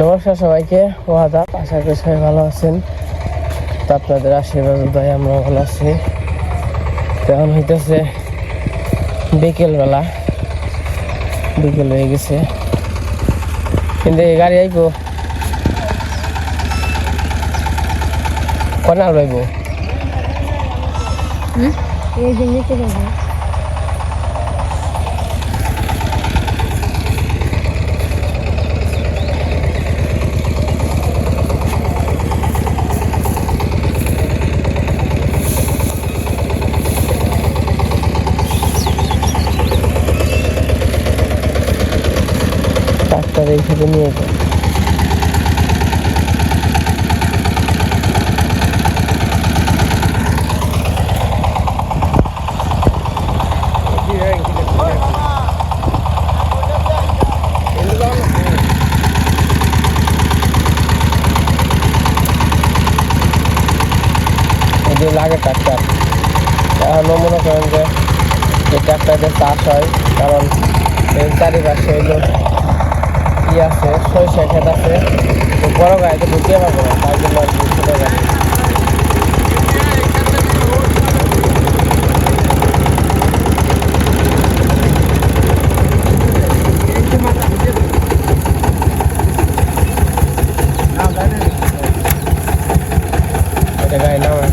নমস্কার সবাইকে ওয়াদাব আশা করি সবাই ভালো আছেন। তো আপনাদের আশীর্বাদ দয় আমরা ভালো আছি। তো এখন হইতেছে বিকেলবেলা। বিকেল হয়ে গেছে। কিন্তু এই গাড়ি আইব? কনাল পাইব ট্রাক্টর এইখানে নিয়ে যাবে এই যে লাগে ট্রাক্টর এখনও মনে করেন যে এই ট্রাক্টরে চাষ হয়, কারণ চারিপাশে ই আছে সরিষা ক্ষেত আছে। বড় গাড়িতে ঢুকিয়ে পারব না তাই জন্য আর কি ছোটো গাড়ি এটা গাড়ি নামায়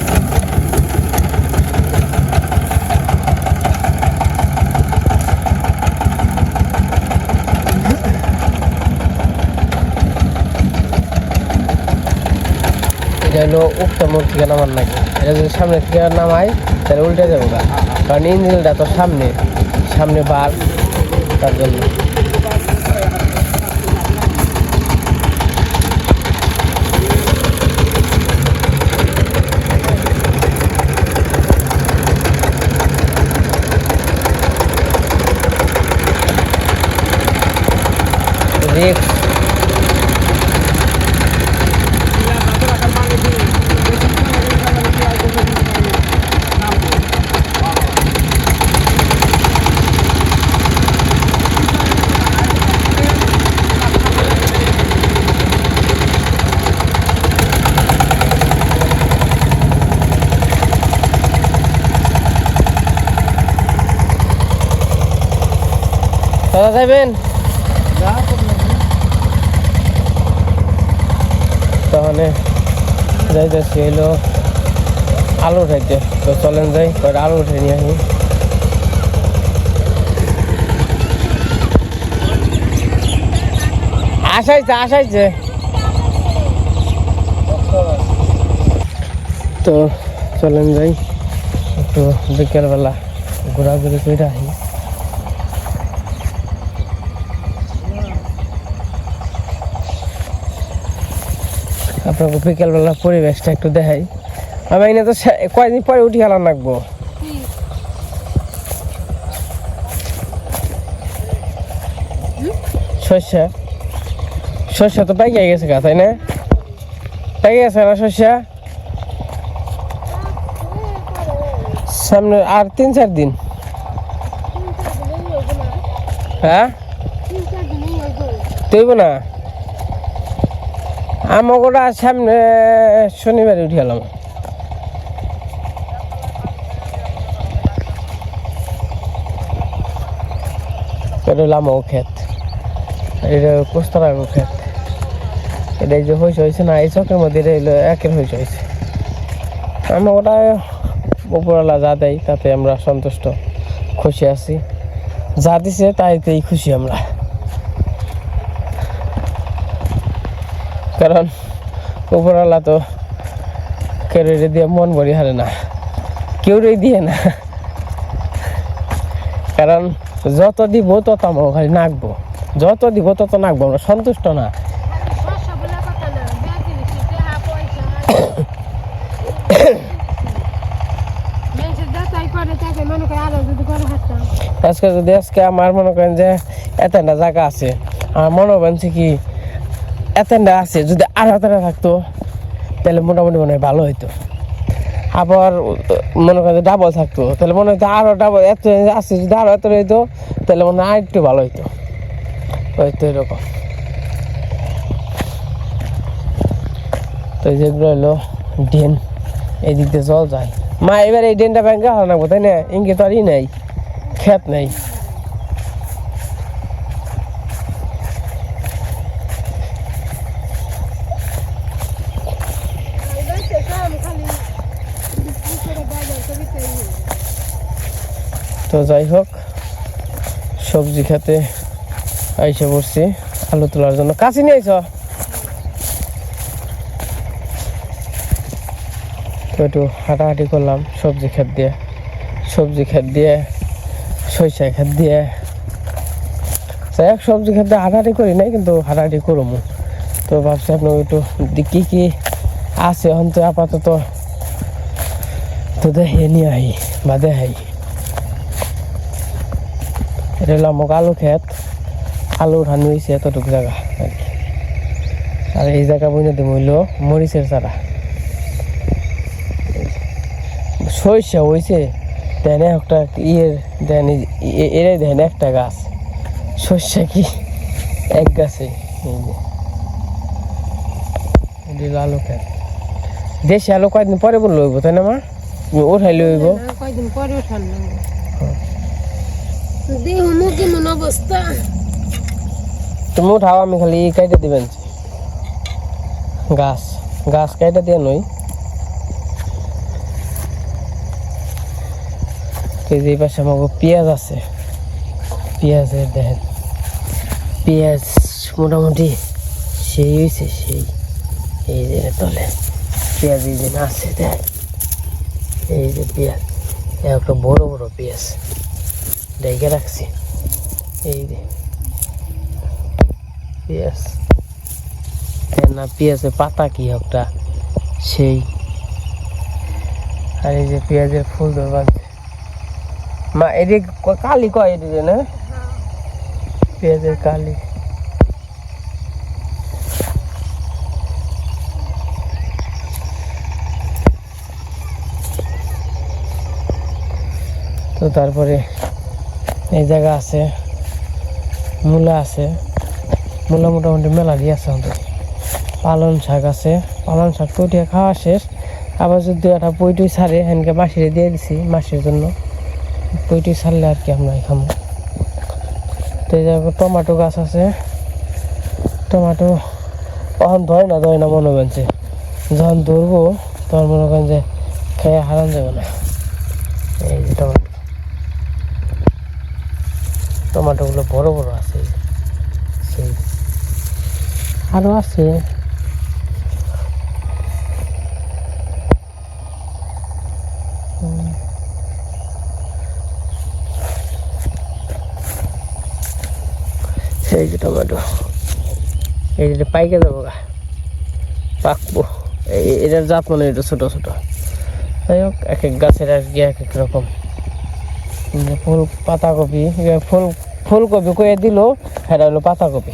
এটা হলো উক্ত মোড় থেকে নামার নাকি এটা যদি সামনে থেকে নামাই, তাহলে উল্টে যাব গা। কারণ ইঞ্জিনটা তো সামনে সামনে বার, তার জন্য। রিক্স যাবেন তাহলে যাইতেছি হইল আলু উঠাইতে। তো চলেন যাই কয়েকটা আলু উঠে নিয়ে আসি। আসাইছে আসাইছে। তো চলেন যাই, একটু বিকেলবেলা ঘোরাঘুরি করে আসি। আপনাকে বিকেলবেলা পরিবেশটা একটু দেখাই। আমি এনে তো কয়দিন পরে উঠি খেলা লাগবো? শস্যা? শস্যা তো পাইকে গেছে গা তাই না? পাইকে গেছে না শস্যা? সামনে আর তিন চার দিন। হ্যাঁ? তুইব না? আমাকে সামনে শনিবারে উঠে গেলাম আমাকে ক্ষেত। এটা পোস্তরাগো ক্ষেত। এটা যে হয়েছে হয়েছে না, এই চকের মধ্যে একের হয়েছে হয়েছে ওটা উপরওয়ালা যা দেয় তাতে আমরা সন্তুষ্ট, খুশি আছি। যা দিছে তাইতেই খুশি আমরা। কারণ উপরওয়ালা তো কেউ রে দিয়ে মন ভরি হারে না কেউ রে দিয়ে না। কারণ যত দিব তত আমার খালি নাকবো। যত দিব তত নাকবো, আমরা সন্তুষ্ট না। আজকে যদি আজকে আমার মনে করেন যে এতটা জায়গা আছে, আমার মনে হচ্ছে কি এতটা আছে, যদি আর এতটা থাকতো, তাহলে মোটামুটি মনে হয় ভালো হইতো। আবার মনে করেন ডাবল থাকতো, তাহলে মনে হতো আরও ডাবল এত আছে, যদি আরও এত হইতো, তাহলে মনে হয় একটু ভালো হইতো। হয়তো এরকম। তো যেগুলো হলো ড্রেন, এই দিক দিয়ে জল যায়। মা, এবার এই ড্রেনটা ব্যাংকে হারা নাকবো তাই না? ইঙ্গে তো আর ই নেই ক্ষেত নেই। তো যাই হোক, সবজি খেতে আইসে পড়ছি, আলু তোলার জন্য। কাছে নিয়ে আইস। তো একটু হাঁটাহাঁটি করলাম, সবজি খেত দিয়ে। সবজি খেত দিয়ে সরিষা খেত দিয়ে। যাই হোক, সবজি দিয়ে হাঁটাহাঁটি করি নাই, কিন্তু হাঁটাহাঁটি করব তো ভাবছি আপনার একটু কি কি আছে? এখন তো আপাতত তো দেখে নিয়ে আই, বা দেখাই। এটা হলো আমাকে আলু ক্ষেত আলু উঠানো হয়েছে এতটুকু জায়গা আর কি আর এই জায়গা বইনে দেবো হইল মরিচের চারা সরিষা হয়েছে দেন একটা ইয়ের দেন এরাই দেন একটা গাছ। সর্ষা কি? এক গাছে। আলু ক্ষেত দেশি আলু কয়েকদিন পরে বলল হইব, তাই না মা? ওঠাই লইব কয়দিন পরে ওঠান অবস্থা। তুমি উঠাও আমি খালি কাইটে দিবেন। গাছ গাছ কাইটে দিয়ে নই। এই পাশে আমাকে পেঁয়াজ আছে। পেঁয়াজের দেখেন। পেঁয়াজ মোটামুটি সেই হয়েছে সেই। এই যে তলে পেঁয়াজ এই যে আছে, দেখ। এই যে পেঁয়াজ একটা বড় বড় পেঁয়াজ। ডেকে রাখছি। এই যে, পেঁয়াজ। না, পেঁয়াজের পাতা কি একটা, সেই। আর এই যে পেঁয়াজের ফুল ধরবার। মা ক- কালি কয় এদিকে না পেঁয়াজের কালি। তো তারপরে এই জায়গা আছে, মূলা আছে, মূলা মোটামুটি মেলা দিয়ে আছে আমাদের। পালন শাক আছে পালন শাক তো উঠিয়ে খাওয়া শেষ। আবার যদি একটা পইটুই ছাড়ে, হেনকে মাসিরে দিয়ে দিছি মাসির জন্য। পইটুই ছাড়লে আর কি আমরা খামো। তো এই জায়গায় টমাটো গাছ আছে। টমাটো তখন ধরে না ধরে না মনে বেঞ্চে যখন ধরবো, তখন মনে করেন যে খেয়ে হারান যাবে না। এই যে টমাটো। টমাটোগুলো বড় বড় আছে। এই সেই আরও আছে। সেই যে টমেটো। এই যে পাইকে যাব গা। পাকবো। এই এটার জাত মানে এটা ছোটো ছোটো। যাই হোক, এক এক গাছের আর কি এক এক রকম। ফুল পাতাকপি ফুল ফুলকপি কয়ে দিল সেটা হলো পাতাকপি।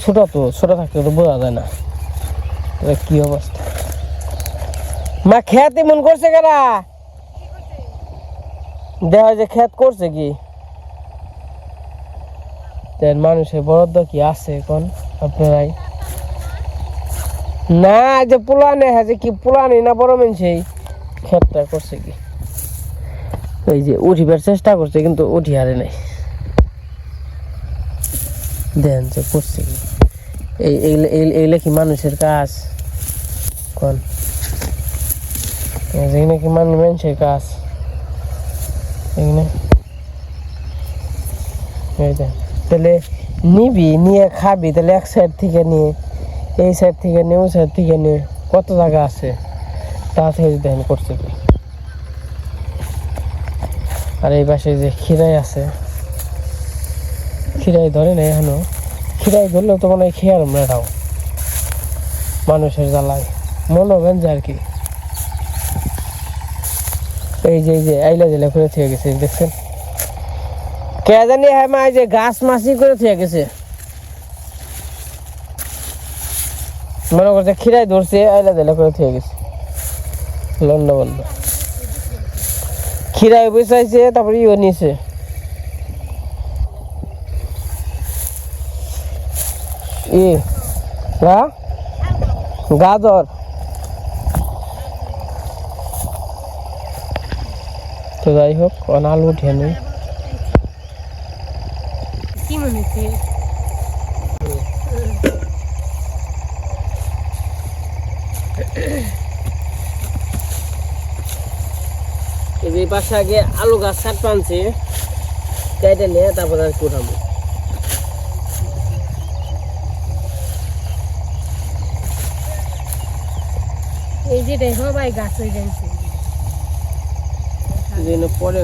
ছোট তো, ছোট থাকলে তো বোঝা যায় না। কি অবস্থা? মা, খেত এমন করছে কারা দেখা যে খেত করছে কি? মানুষের বরাদ্দ কি আছে এখন? আপনারাই। না যে পুলানে হ্যাঁ যে কি পুলানি না বড় মানুষই, খেতটা করছে কি? ওই যে উঠিবার চেষ্টা করছে, কিন্তু উঠি হারে নাই। দেন যে করছে। কি এই এইগুলা- এই- এইগুলা কি মানুষের কাজ। কোন? এগুলো কি মানুষ মানুষের কাজ। তাহলে নিবি, নিয়ে খাবি, তাহলে এক সাইড থেকে নিয়ে এই সাইড থেকে নিয়ে ওই সাইড থেকে নিয়ে কত জায়গা আছে? তা থেকে দেখেন করছে। আর এই পাশে যে খিরাই আছে। খিরাই ধরে না এখনও। খিরাই ধরলেও তো মনে হয় মেটাও মানুষের জ্বালায়। মনে হবেন যে আর কি। এই যে এই যে, আইলা জেলা করে থেকে গেছে, দেখছেন? কে জানি হ্যাঁ মা যে গাছ মাছি করে থেকে গেছে। মনে করছে খিরাই ধরছে, আইলা জেলা করে থেকে গেছে। লন্ডা বন্ধ খিরাই বসাইছে তারপরে ইও নিছে। ই গাজর। তো যাই হোক অনাল উঠে নেই। কি এই পাশে আগে আলু গাছ কাটপানছি কেটে নিয়ে তারপর আর কোথাবো এই যে দেখো ভাই গাছ হয়ে পরে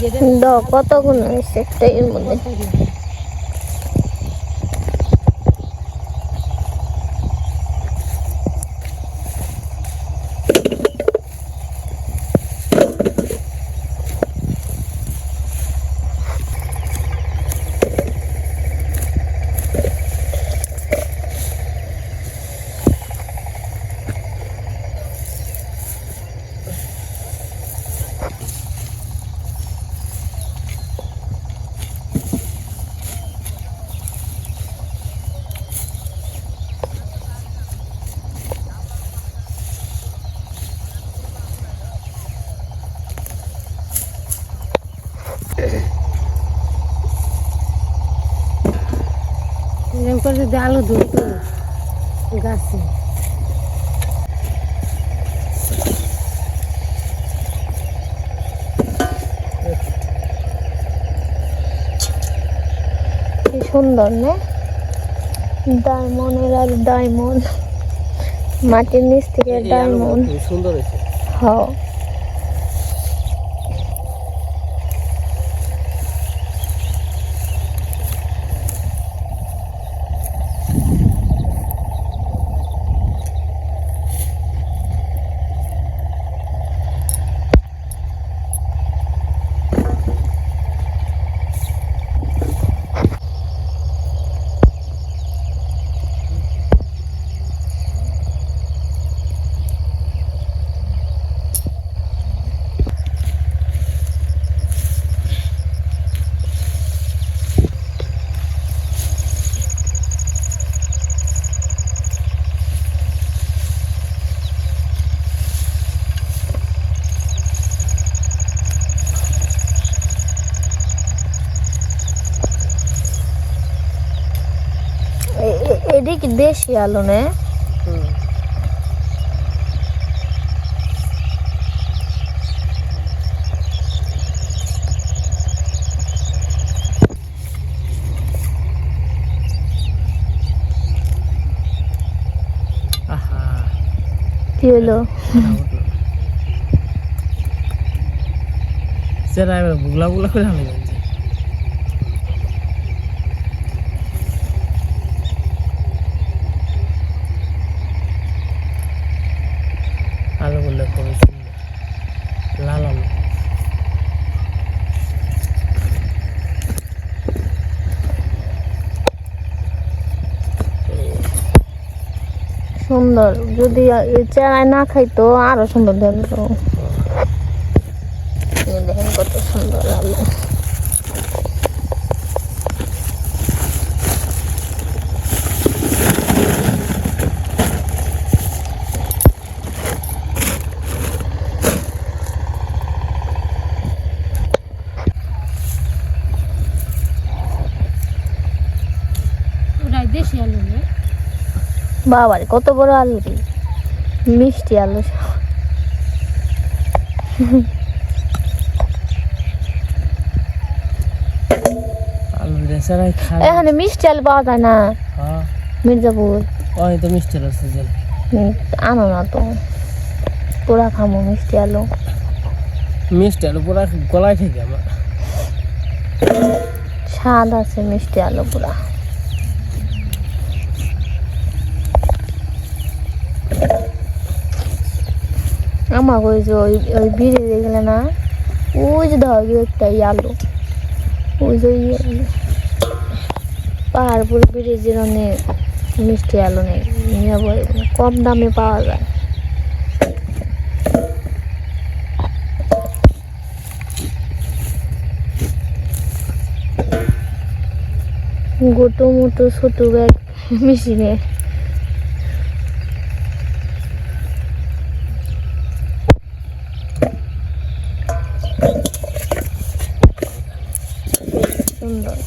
যেটা কতক্ষণ হয়েছে? একটা এর মধ্যে। যদি আলু ধরতো গাছে। সুন্দর না? ডায়মন্ডের আর ডায়মন্ড। মাটির নিচ থেকে ডায়মন্ড। সুন্দর হয়েছে। হ দেশি আলু না। হুম। আহা। কি হলো? সেটা এবার বুগলা বুগলা করে আমি জানছি আলুগুলো খুবই সুন্দর লাল আলু সুন্দর। যদি চেরায় না খাইতো আরও সুন্দর দেখতো দেখেন কত সুন্দর আলু ওরাই দেশি আলু না বাবারে কত বড় আলু রে। মিষ্টি আলু। এখানে মিষ্টি আলু পাওয়া যায় না। হ্যাঁ। মির্জাপুর। ওই তো মিষ্টি আলু সিজন আনো না তো। পুরা খামো মিষ্টি আলু। মিষ্টি আলু পুরা গলায় থেকে আমার। স্বাদ আছে মিষ্টি আলু পুরা আমাকে ওই যে ওই ওই বিড়ি দেখলে না, ওই যে ধর একটা আলু ওই যে পাহাড়পুর ব্রিজের অনেক মিষ্টি আলু নেই কম দামে পাওয়া যায়। গোটো মোটো ছোট ব্যাগ মেশিনে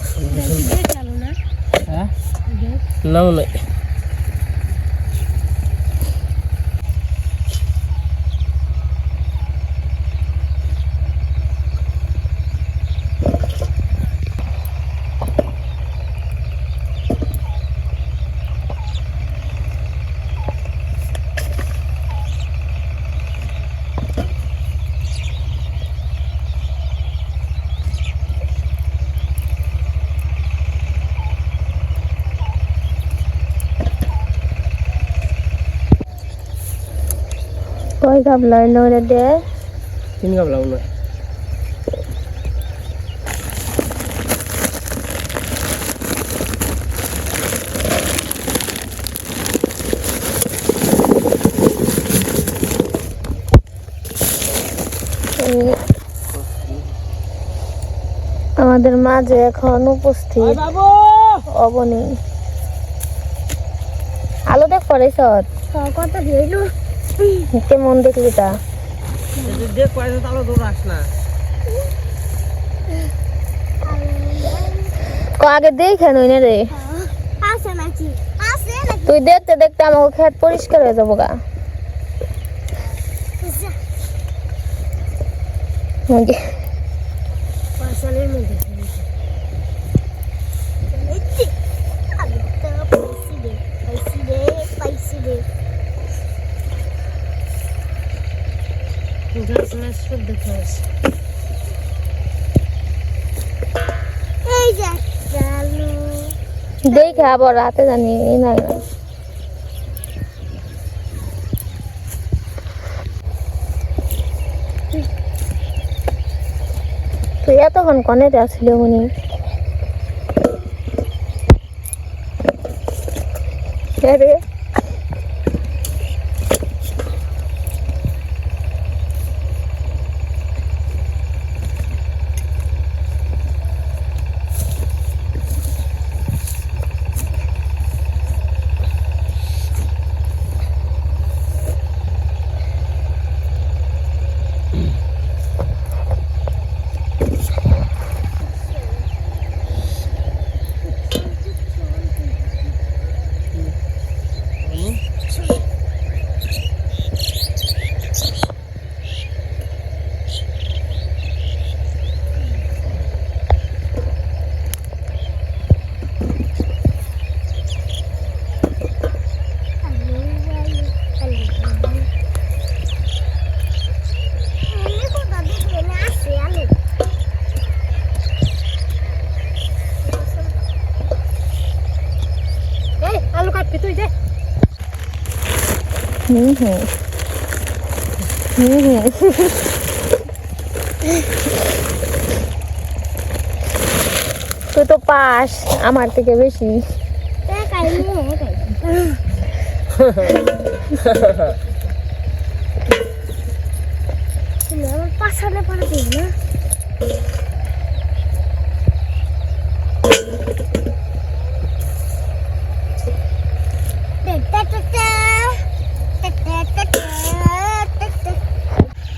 সুন্দর দেখ আলো না হ্যাঁ দেখ নাও হইল দে। তিন আমাদের মাঝে এখন উপস্থিত বাবু! অবনী। আলো দেখ পরেছ কত দিলো কেমন দেখলি তা আগে দেখে নই না রে। তুই দেখতে দেখতে আমাকে খেত পরিষ্কার হয়ে যাব গা। মধ্যে গাছ মাছ সব দেখে আসে এই যে চালু দেখে আবার রাতে জানি না। তুই এতক্ষণ কনেতে আসলি উনি রে এই আলু কাটবি তুই দে তুই তো পাস আমার থেকে বেশি। পাশালে দিই না?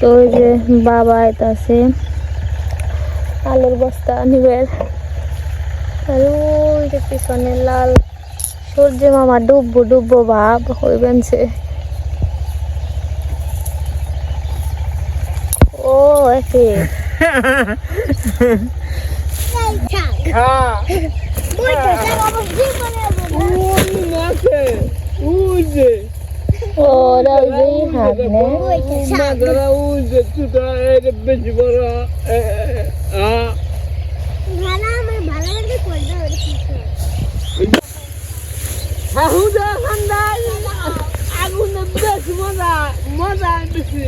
তো ওই যে বাবা আইতাছে। আলুর বস্তা নিবের আর ওই যে পিছনে লাল সূর্য মামা ডুববো ডুববো ভাব হইবেনছে ও একে। খা ওরা ওই যে হাত নে মাছরা ওই যে ছোটা এটা বেশি বড় আ। ভালো আমার ভালো লাগে কোনটা ওরে কিছু হাহুদা ঠান্ডা আগুনে বেশি মজা মজা বেশি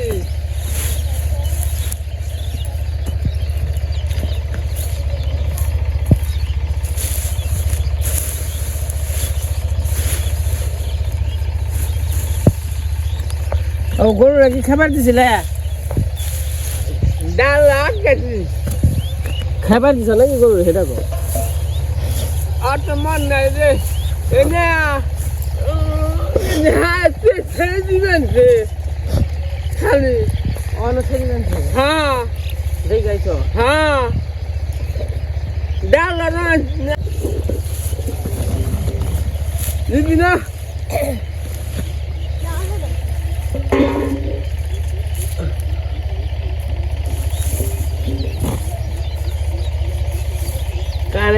ও গরুরা কি খাবার দিছিলে? ডাল খাবার দিছ নাকি গরু সেটা তো হাত মান নাই রে। এনে হাতে ছেড়ে দিবেন রে। খালি। অন ছেড়ে দিবেন হ্যাঁ। দেখ গাইছো। হ্যাঁ। ডাল না। দিবি না?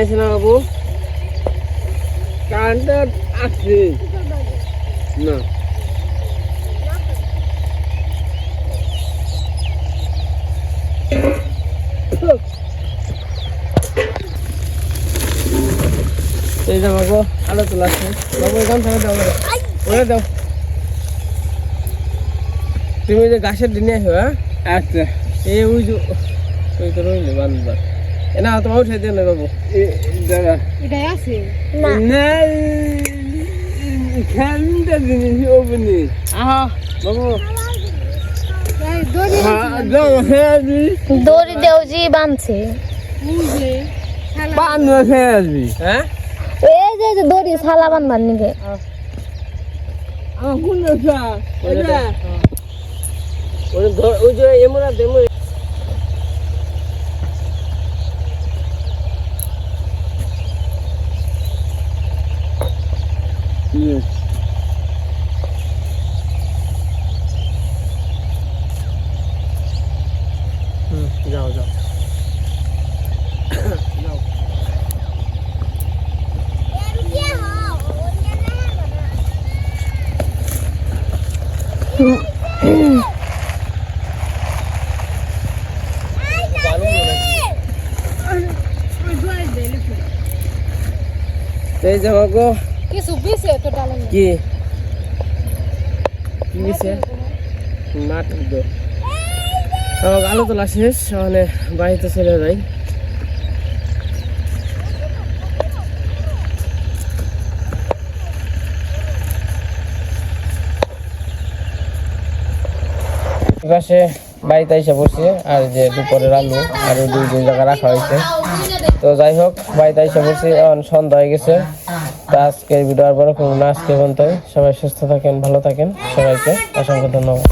আছে না বাবু কারেন্টটা আছে। না। এই যে বাবু আলো তোলা আছে বাবু এখান থেকে দাও বলে। দাও। তুমি যে গাছের দিনে আসো হ্যাঁ? আচ্ছা। এই ওই যে ওই তো রইলে বান্ধব এনা তোমার উঠে দিও না বাবু এটাই আছে? না। না খেলটা জিনিস ওপেনি আহা। বাবু দড়ি হ্যাঁ দেওজি বাঁধছে বুঝে শালা। বান্ন হ্যাঁ এই যে দড়ি শালা বানবার নিকে। আমার কোন ওই যে এমরা দেমো যাও যাও যাও এমকে হও ওনে না না ওই দড়ি দে লিখো এই যাব গো কিছু বিছে তো ডালে কি? কি দিছে মাটি দো আলো তোলা শেষ মানে বাড়িতে চলে যাই। পাশে বাড়িতে এসে পড়ছে আর যে দুপুরের আলু আর দুই দুই জায়গা রাখা হয়েছে। তো যাই হোক বাড়িতে এসে বলছি এখন সন্ধ্যা হয়ে গেছে। তো আজকের ভিডিও আর বড় করব না আজকে পর্যন্ত সবাই সুস্থ থাকেন ভালো থাকেন সবাইকে। অসংখ্য ধন্যবাদ।